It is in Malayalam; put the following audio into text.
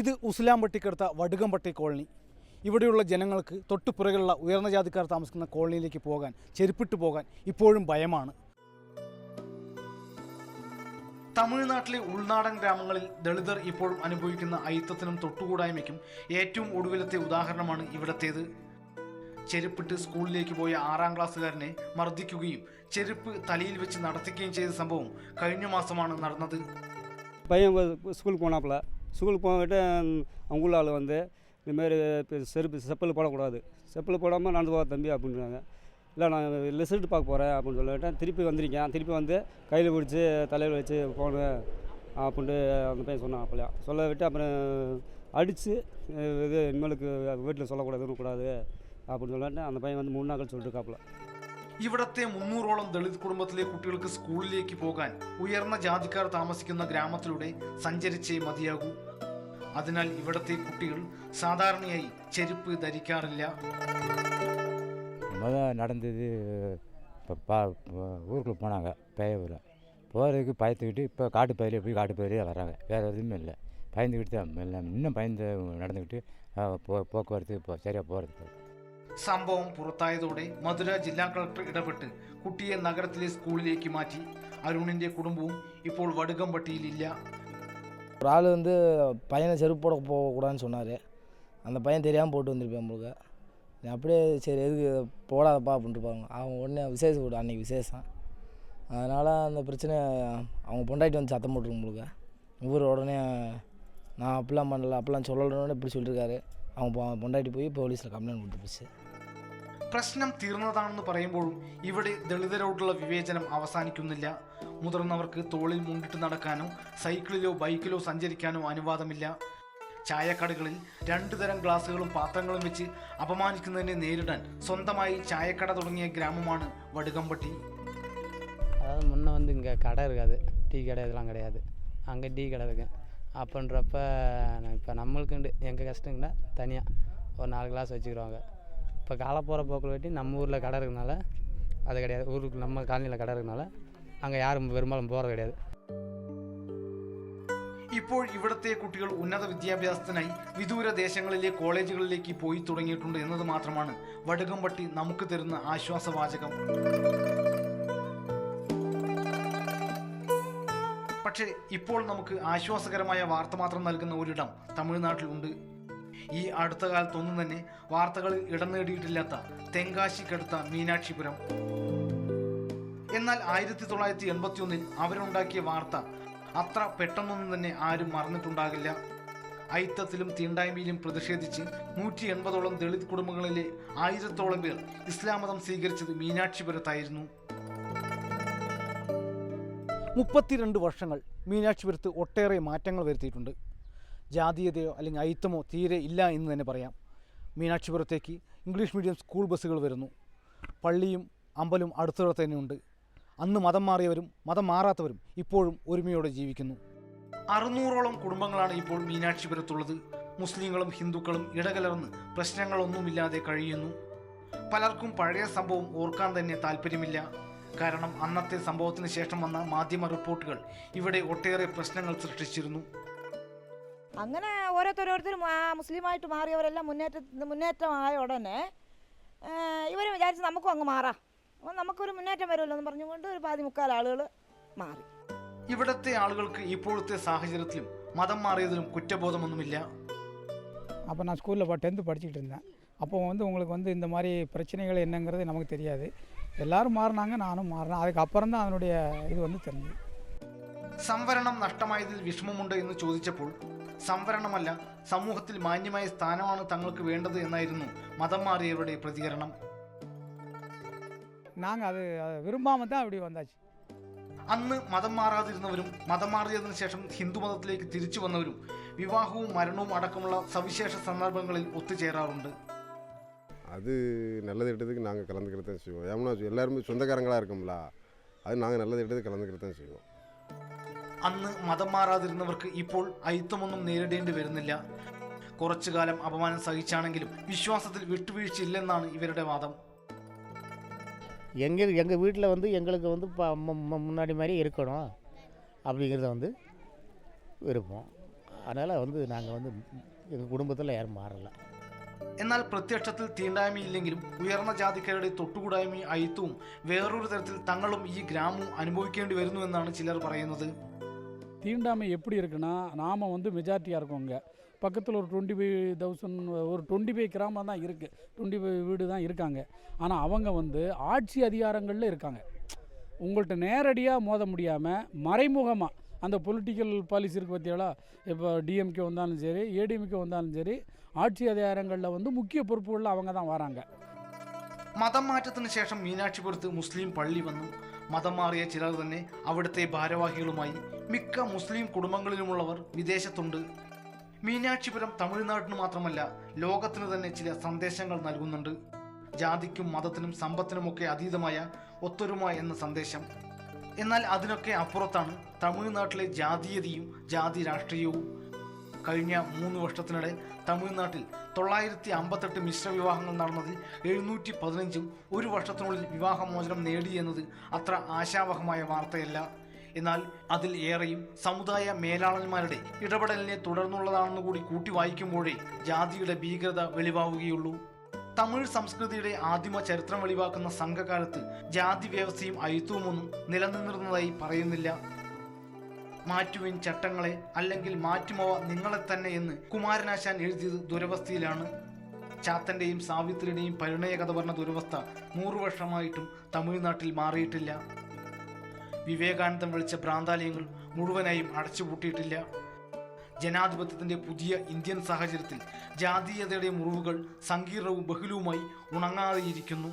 ഇത് ഉസ്ലാംപട്ടിക്കടുത്ത വടുകംപട്ടി കോളനി. ഇവിടെയുള്ള ജനങ്ങൾക്ക് തൊട്ടുപുറകിലുള്ള ഉയർന്ന ജാതിക്കാർ താമസിക്കുന്ന കോളനിയിലേക്ക് പോകാൻ ചെരുപ്പിട്ട് പോകാൻ ഇപ്പോഴും ഭയമാണ്. തമിഴ്നാട്ടിലെ ഉൾനാടൻ ഗ്രാമങ്ങളിൽ ദളിതർ ഇപ്പോഴും അനുഭവിക്കുന്ന അയിത്തത്തിനും തൊട്ടുകൂടായ്മയ്ക്കും ഏറ്റവും ഒടുവിലത്തെ ഉദാഹരണമാണ് ഇവിടത്തേത്. ചെരുപ്പിട്ട് സ്കൂളിലേക്ക് പോയ ആറാം ക്ലാസ്സുകാരനെ മർദ്ദിക്കുകയും ചെരുപ്പ് തലയിൽ വെച്ച് നടത്തിക്കുകയും ചെയ്ത സംഭവം കഴിഞ്ഞ മാസമാണ് നടന്നത്. പയ്യൻ സ്കൂളിൽ പോണാപ്പിള. ஸ்கூலுக்கு போகிட்டு அவங்க உள்ள ஆள் வந்து இதுமாரி இப்போ செருப்பு செப்பல் போடக்கூடாது. செப்பல் போடாமல் நடந்து போக தம்பி அப்படின்றாங்க. இல்லை நான் ரிசல்ட் பார்க்க போகிறேன் அப்படின்னு சொல்லிவிட்டேன் திருப்பி வந்திருக்கேன். திருப்பி வந்து கையில் பிடிச்சி தலையில் வச்சு போனு அப்படின்ட்டு அந்த பையன் சொன்னான் அப்பலையா சொல்ல விட்டு அப்புறம் அடித்து இது இனிமேலுக்கு வீட்டில் சொல்லக்கூடாது கூடாது அப்படின்னு சொல்லிட்டு அந்த பையன் வந்து மூணு நாள் சொல்லிட்டு இருக்காப்புல. ഇവിടത്തെ മുന്നൂറോളം ദളിത് കുടുംബത്തിലെ കുട്ടികൾക്ക് സ്കൂളിലേക്ക് പോകാൻ ഉയർന്ന ജാതിക്കാർ താമസിക്കുന്ന ഗ്രാമത്തിലൂടെ സഞ്ചരിച്ചേ മതിയാകൂ അതിനാൽ ഇവിടത്തെ കുട്ടികൾ സാധാരണയായി ചെരുപ്പ് ധരിക്കാറില്ല முத நடந்தது இப்போ பா ஊருக்குள்ளே போனாங்க பேயூரில் போகிறதுக்கு பயத்துக்கிட்டு இப்போ காட்டு பயிரில் போய் காட்டு பயிரே வர்றாங்க வேறு எதுவுமே இல்லை பயந்துக்கிட்டு தான் எல்லாம் இன்னும் பயந்து நடந்துக்கிட்டு அஹ், போ போக்குவரத்து இப்போ சரியாக போகிறது സംഭവം പുറത്തായതോടെ മധുര ജില്ലാ കളക്ടർ ഇടപെട്ട് കുട്ടിയെ നഗരത്തിലെ സ്കൂളിലേക്ക് മാറ്റി അരുണിന്റെ കുടുംബവും ഇപ്പോൾ വടുകംപട്ടിയിലില്ല ஒரு ஆள் வந்து பையனை செருப்பு போட போகக்கூடாதுன்னு சொன்னார் அந்த பையன் தெரியாமல் போட்டு வந்திருப்பேன் உங்களுக்கு நான் அப்படியே சரி எதுக்கு போடாதப்பா அப்படின்ட்டு பாருங்க அவன் உடனே விசேஷம் கூட அன்றைக்கி விசேஷம் அதனால் அந்த பிரச்சனை அவங்க பொண்டாட்டி வந்து சத்தம் போட்டுருக்கு உங்களுக்கு இவர் உடனே நான் அப்படிலாம் பண்ணல அப்படிலாம் சொல்லணுன்னு இப்படி சொல்லியிருக்காரு அவங்க பொ- பொண்டாட்டி போய் போலீஸில் கம்ப்ளைண்ட் கொடுத்து போச்சு പ്രശ്നം തീർന്നതാണെന്ന് പറയുമ്പോഴും ഇവിടെ ദളിതരോടുള്ള വിവേചനം അവസാനിക്കുന്നില്ല മുതിർന്നവർക്ക് തോളിൽ മുണ്ടിട്ട് നടക്കാനോ സൈക്കിളിലോ ബൈക്കിലോ സഞ്ചരിക്കാനോ അനുവാദമില്ല ചായക്കടകളിൽ രണ്ടു തരം ഗ്ലാസുകളും പാത്രങ്ങളും വെച്ച് അപമാനിക്കുന്നതിനെ നേരിടാൻ സ്വന്തമായി ചായക്കട തുടങ്ങിയ ഗ്രാമമാണ് വടുകംപട്ടി அதாவது முன்ன வந்து இங்கே கடை இருக்காது டீ கடை இதெல்லாம் கிடையாது அங்கே டீ கடை இருக்கு அப்படின்றப்ப இப்போ நம்மளுக்குண்டு எங்கள் கஷ்டங்கள்னா தனியாக ஒரு நாலு கிளாஸ் வச்சுக்கிடுவாங்க இப்போ காலப்போகிற போக்கில் வெட்டி நம்ம ஊரில் கடை இருக்கனால அது கிடையாது ஊருக்கு நம்ம காலனியில் கடை இருக்கனால அங்கே யாரும் பெரும்பாலும் போகிறது கிடையாது ഇപ്പോൾ ഇവിടുത്തെ കുട്ടികൾ ഉന്നത വിദ്യാഭ്യാസത്തിനായി വിദൂര ദേശങ്ങളിലെ കോളേജുകളിലേക്ക് പോയി തുടങ്ങിയിട്ടുണ്ട് എന്നത് മാത്രമാണ് വടുകംപട്ടി നമുക്ക് തരുന്ന ആശ്വാസവാചകം പക്ഷേ ഇപ്പോൾ നമുക്ക് ആശ്വാസകരമായ വാർത്ത മാത്രം നൽകുന്ന ഒരിടം തമിഴ്നാട്ടിലുണ്ട് ഈ അടുത്ത കാലത്തൊന്നും തന്നെ വാർത്തകൾ ഇടം നേടിയിട്ടില്ലാത്ത തെങ്കാശിക്കടുത്ത മീനാക്ഷിപുരം എന്നാൽ ആയിരത്തി തൊള്ളായിരത്തി എൺപത്തി ഒന്നിൽ അവരുണ്ടാക്കിയ വാർത്ത അത്ര പെട്ടെന്നൊന്നും തന്നെ ആരും മറന്നിട്ടുണ്ടാകില്ല. ഐത്തത്തിലും തീണ്ടായ്മയിലും പ്രതിഷേധിച്ച് നൂറ്റി എൺപതോളം ദളിത് കുടുംബങ്ങളിലെ ആയിരത്തോളം പേർ ഇസ്ലാം മതം സ്വീകരിച്ചത് മീനാക്ഷിപുരത്തായിരുന്നു മുപ്പത്തിരണ്ട് വർഷങ്ങൾ മീനാക്ഷിപുരത്ത് ഒട്ടേറെ മാറ്റങ്ങൾ വരുത്തിയിട്ടുണ്ട്. ജാതീയതയോ അല്ലെങ്കിൽ അയിത്തമോ തീരെ ഇല്ല എന്ന് തന്നെ പറയാം. മീനാക്ഷിപുരത്തേക്ക് ഇംഗ്ലീഷ് മീഡിയം സ്കൂൾ ബസ്സുകൾ വരുന്നു. പള്ളിയും അമ്പലും അടുത്തിടത്ത് തന്നെയുണ്ട് അന്ന് മതം മാറിയവരും മതം മാറാത്തവരും ഇപ്പോഴും ഒരുമയോടെ ജീവിക്കുന്നു. അറുന്നൂറോളം കുടുംബങ്ങളാണ് ഇപ്പോൾ മീനാക്ഷിപുരത്തുള്ളത് മുസ്ലിങ്ങളും ഹിന്ദുക്കളും ഇടകലർന്ന് പ്രശ്നങ്ങളൊന്നുമില്ലാതെ കഴിയുന്നു. പലർക്കും പഴയ സംഭവം ഓർക്കാൻ തന്നെ താല്പര്യമില്ല. കാരണം അന്നത്തെ സംഭവത്തിന് ശേഷം വന്ന മാധ്യമ റിപ്പോർട്ടുകൾ ഇവിടെ ഒട്ടേറെ പ്രശ്നങ്ങൾ സൃഷ്ടിച്ചിരുന്നു അങ്ങനെ ഓരോരുത്തരോരുത്തരും ആ മുസ്ലിമായിട്ട് മാറിയവരെല്ലാം മുന്നേറ്റ മുന്നേറ്റമായ ഉടനെ ഇവർ വിചാരിച്ച് നമുക്കും അങ്ങ് മാറാം അപ്പോൾ നമുക്കൊരു മുന്നേറ്റം വരുമല്ലോ എന്ന് പറഞ്ഞുകൊണ്ട് ഒരു പാതി മുക്കാൽ ആളുകൾ മാറി ഇവിടത്തെ ആളുകൾക്ക് ഇപ്പോഴത്തെ സാഹചര്യത്തിലും മതം മാറിയതിലും കുറ്റബോധമൊന്നുമില്ല அப்போ நான் ஸ்கூலில் டென்த்து படிச்சுக்கிட்டு இருந்தேன் அப்போ வந்து உங்களுக்கு வந்து இந்த மாதிரி பிரச்சனைகள் என்னங்கிறது நமக்கு தெரியாது எல்லாரும் மாறினாங்க நானும் மாறினேன் அதுக்கப்புறம் தான் அதனுடைய இது வந்து தெரிஞ்சது സംവരണം നഷ്ടമായതിൽ വിഷമമുണ്ട് എന്ന് ചോദിച്ചപ്പോൾ സംവരണമല്ല സമൂഹത്തിൽ മാന്യമായ സ്ഥാനമാണ് തങ്ങൾക്ക് വേണ്ടത് എന്നായിരുന്നു മതം മാറിയവരുടെ പ്രതികരണം நாங்கள் அது அதை விரும்பாமல் தான் அப்படி வந்தாச்சு അന്ന് മതം മാറാതിരുന്നവരും മതം മാറിയതിനു ശേഷം ഹിന്ദു മതത്തിലേക്ക് തിരിച്ചു വന്നവരും വിവാഹവും മരണവും അടക്കമുള്ള സവിശേഷ സന്ദർഭങ്ങളിൽ ഒത്തുചേരാറുണ്ട് அது நல்லது கெட்டதுக்கு நாங்கள் கலந்துக்கிறது தான் செய்வோம் ஏன்னா எல்லாருமே சொந்தக்காரங்களாக இருக்கோம்ல அது நாங்கள் நல்லது கெட்டது கலந்துக்கிறது தான் செய்வோம் അന്ന് മതം മാറാതിരുന്നവർക്ക് ഇപ്പോൾ അയിത്തമൊന്നും നേരിടേണ്ടി വരുന്നില്ല കുറച്ചു കാലം അപമാനം സഹിച്ചാണെങ്കിലും വിശ്വാസത്തിൽ വിട്ടുവീഴ്ചയില്ലെന്നാണ് ഇവരുടെ വാദം எங்கள் எங்கள் வீட்டில் வந்து எங்களுக்கு வந்து இப்போ முன்னாடி மாதிரி இருக்கணும் அப்படிங்கிறத வந்து விருப்பம் அதனால் வந்து நாங்கள் வந்து எங்கள் குடும்பத்தில் யாரும் மாறலை എന്നാൽ പ്രത്യക്ഷത്തിൽ തീണ്ടായ്മയില്ലെങ്കിലും ഉയർന്ന ജാതിക്കാരുടെ തൊട്ടുകൂടായ്മയും അയിത്തവും വേറൊരു തരത്തിൽ തങ്ങളും ഈ ഗ്രാമവും അനുഭവിക്കേണ്ടി വരുന്നുവെന്നാണ് ചിലർ പറയുന്നത് தீண்டாமை எப்படி இருக்குன்னா நாம் வந்து மெஜாரிட்டியாக இருக்கோம் இங்கே பக்கத்தில் ஒரு டுவெண்ட்டி ஃபைவ் தௌசண்ட் ஒரு டுவெண்ட்டி ஃபைவ் கிராமம் தான் இருக்குது டுவெண்ட்டி ஃபைவ் வீடு தான் இருக்காங்க ஆனால் அவங்க வந்து ஆட்சி அதிகாரங்களில் இருக்காங்க உங்கள்கிட்ட நேரடியாக மோத முடியாமல் மறைமுகமாக அந்த பொலிட்டிக்கல் பாலிசி இருக்குது பார்த்தியாளா இப்போ டிஎம்கே வந்தாலும் சரி ஏடிஎம்கே வந்தாலும் சரி ஆட்சி அதிகாரங்களில் வந்து முக்கிய பொறுப்புகளில் அவங்க தான் வராங்க മതം മാറ്റത്തിന് ശേഷം മീനാക്ഷിപുരത്ത് മുസ്ലിം പള്ളി വന്നു മതം മാറിയ ചിലർ തന്നെ അവിടുത്തെ ഭാരവാഹികളുമായി മിക്ക മുസ്ലിം കുടുംബങ്ങളിലുമുള്ളവർ വിദേശത്തുണ്ട് മീനാക്ഷിപുരം തമിഴ്നാട്ടിന് മാത്രമല്ല ലോകത്തിന് തന്നെ ചില സന്ദേശങ്ങൾ നൽകുന്നുണ്ട് ജാതിക്കും മതത്തിനും സമ്പത്തിനുമൊക്കെ അതീതമായ ഒത്തൊരുമ എന്ന സന്ദേശം എന്നാൽ അതിനൊക്കെ അപ്പുറത്താണ് തമിഴ്നാട്ടിലെ ജാതീയതയും ജാതി രാഷ്ട്രീയവും കഴിഞ്ഞ മൂന്ന് വർഷത്തിനിടെ തമിഴ്നാട്ടിൽ തൊള്ളായിരത്തി അമ്പത്തെട്ട് മിശ്ര വിവാഹങ്ങൾ നടന്നതിൽ എഴുന്നൂറ്റി പതിനഞ്ചും ഒരു വർഷത്തിനുള്ളിൽ വിവാഹമോചനം നേടി എന്നത് അത്ര ആശാവഹമായ വാർത്തയല്ല. എന്നാൽ അതിൽ ഏറെയും സമുദായ മേലാളന്മാരുടെ ഇടപെടലിനെ തുടർന്നുള്ളതാണെന്ന് കൂടി കൂട്ടി വായിക്കുമ്പോഴേ ജാതിയുടെ ഭീകരത വെളിവാവുകയുള്ളൂ. തമിഴ് സംസ്കൃതിയുടെ ആദിമ ചരിത്രം വെളിവാക്കുന്ന സംഘകാലത്ത് ജാതി വ്യവസ്ഥയും അയിത്തവുമൊന്നും നിലനിന്നിരുന്നതായി പറയുന്നില്ല. മാറ്റുവിൻ ചട്ടങ്ങളെ അല്ലെങ്കിൽ മാറ്റുമോ നിങ്ങളെ തന്നെ എന്ന് കുമാരനാശാൻ എഴുതിയത് ദുരവസ്ഥയിലാണ്. ചാത്തന്റെയും സാവിത്രിയുടെയും പരിണയ കഥ പറഞ്ഞ ദുരവസ്ഥ നൂറു വർഷമായിട്ടും തമിഴ്നാട്ടിൽ മാറിയിട്ടില്ല. വിവേകാനന്ദം വിളിച്ച ഭ്രാന്താലയങ്ങൾ മുഴുവനായും അടച്ചുപൂട്ടിയിട്ടില്ല. ജനാധിപത്യത്തിന്റെ പുതിയ ഇന്ത്യൻ സാഹചര്യത്തിൽ ജാതീയതയുടെ മുറിവുകൾ സങ്കീർണവും ബഹുലവുമായി ഉണങ്ങാതെയിരിക്കുന്നു.